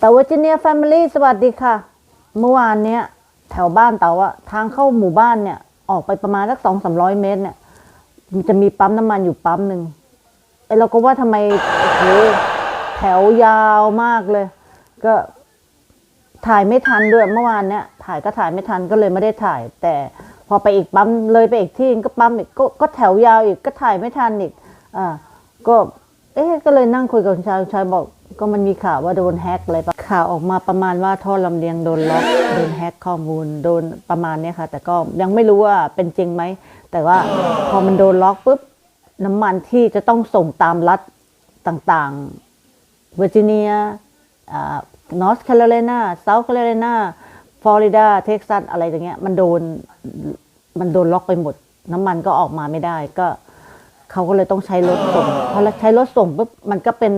แต่ว i ร์จิเนียแฟมิลี่สวัสดีค่ะ เมื่อวานเนี้ย แถวบ้านเต๋าอะทางเข้าหมู่บ้านเนี่ย ออกไปประมาณสักสองสามร้อยเมตรเนี่ยมันจะมีปั๊มน้ำมันอยู่ปั๊มหนึ่งไอเราก็ว่าทำไมโอ้โหแถวยาวมากเลย ก็ถ่ายไม่ทันด้วยเมื่อวานเนี้ยถ่ายก็ถ่ายไม่ทันก็เลยไม่ได้ถ่าย แต่พอไปอีกปั๊มเลยไปอีกที่ก็ปั๊มอีกก็ก็แถวยาวอีกก็ถ่ายไม่ทันอีกอ่าก็ เอ๊ะก็เลยนั่งคุยกับคุณชายคุณชายบอก ก็มันมีข่าวว่าโดนแฮกอะไรปะข่าวออกมาประมาณว่าท่อลำเลียงโดนล็อกโดนแฮกข้อมูลโดนประมาณเนี้ยค่ะ แต่ก็ยังไม่รู้ว่าเป็นจริงไหม แต่ว่าพอมันโดนล็อกปุ๊บน้ำมันที่จะต้องส่งตามรัฐต่างๆเวอร์จิเนียนอร์ทแคโรไลนาเซาท์แคโรไลนาฟลอริดาเท็กซัสอะไรอย่างเงี้ยมันโดนมันโดนล็อกไปหมด น้ำมันก็ออกมาไม่ได้ก็เขาก็เลยต้องใช้รถส่งพอใช้รถส่งปุ๊บมันก็เป็น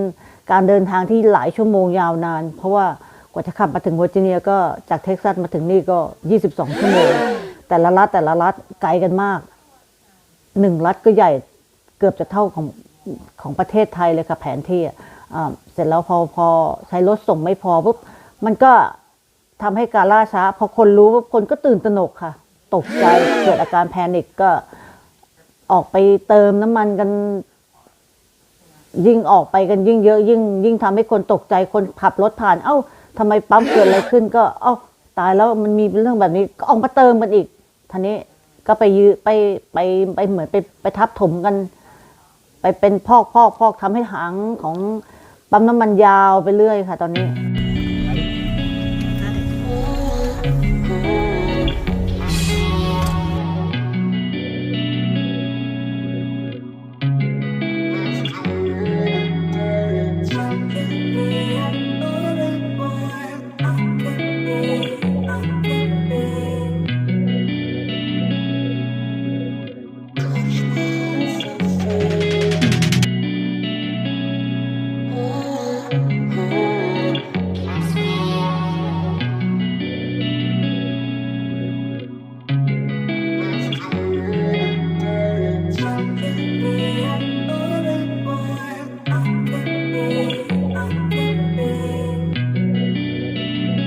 การเดินทางที่หลายชั่วโมงยาวนาน เพราะว่ากว่าจะขับมาถึงเวอร์จิเนียก็จากเท็กซัสมาถึงนี่ก็ 22 ชั่วโมง แต่ละรัฐแต่ละรัฐไกลกันมากหนึ่งรัฐก็ใหญ่เกือบจะเท่าของของประเทศไทยเลยค่ะแผนที่อะอ่าเสร็จแล้วพอพอใช้รถส่งไม่พอปุ๊บมันก็ทำให้การล่าช้าพอคนรู้ปุ๊บคนก็ตื่นตระหนกค่ะ ตกใจเกิดอาการแพนิคก็ออกไปเติมน้ำมันกัน ยิ่งออกไปกันยิ่งเยอะ ยิ่ง ยิ่งทำให้คนตกใจคนขับรถผ่าน เอ้าทำไมปั๊มเกิดอะไรขึ้นก็ เอ้าตายแล้วมันมีเรื่องแบบนี้ก็ออกมาเติมกันอีกท่านี้ก็ไปยื้อไปไปไปเหมือนไปไปทับถมกัน ไปเป็นพอกพอกพอกทำให้หางของปั๊มน้ำมันยาวไปเรื่อยค่ะ ตอนนี้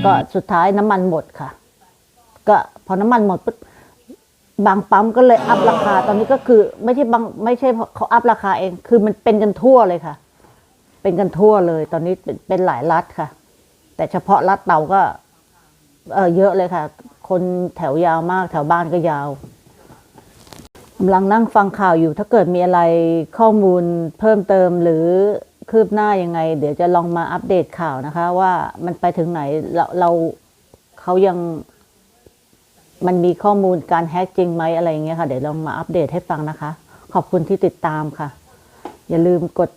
ก็สุดท้ายน้ำมันหมดค่ะ ก็พอน้ำมันหมดปุ๊บบางปั๊มก็เลยอัพราคา ตอนนี้ก็คือ ไม่ใช่บางไม่ใช่เขาอัพราคาเอง คือมันเป็นกันทั่วเลยค่ะ เป็นกันทั่วเลย ตอนนี้เป็นเป็นหลายรัฐค่ะ แต่เฉพาะรัฐเตาก็ เออเยอะเลยค่ะ คนแถวยาวมาก แถวบ้านก็ยาวกำลังนั่งฟังข่าวอยู่ ถ้าเกิดมีอะไรข้อมูลเพิ่มเติมหรือ คืบหน้ายังไง เดี๋ยวจะลองมาอัปเดตข่าวนะคะ ว่ามันไปถึงไหนเราเราเขายังมันมีข้อมูลการแฮ็กจริงไหมอะไรเงี้ยค่ะ เดี๋ยวลองมาอัปเดตให้ฟังนะคะ ขอบคุณที่ติดตามค่ะ อย่าลืมกด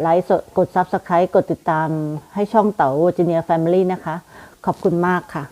ไลค์สดกด Subscribe กดติดตามให้ช่องเต๋า Virginia Family นะคะ ขอบคุณมากค่ะ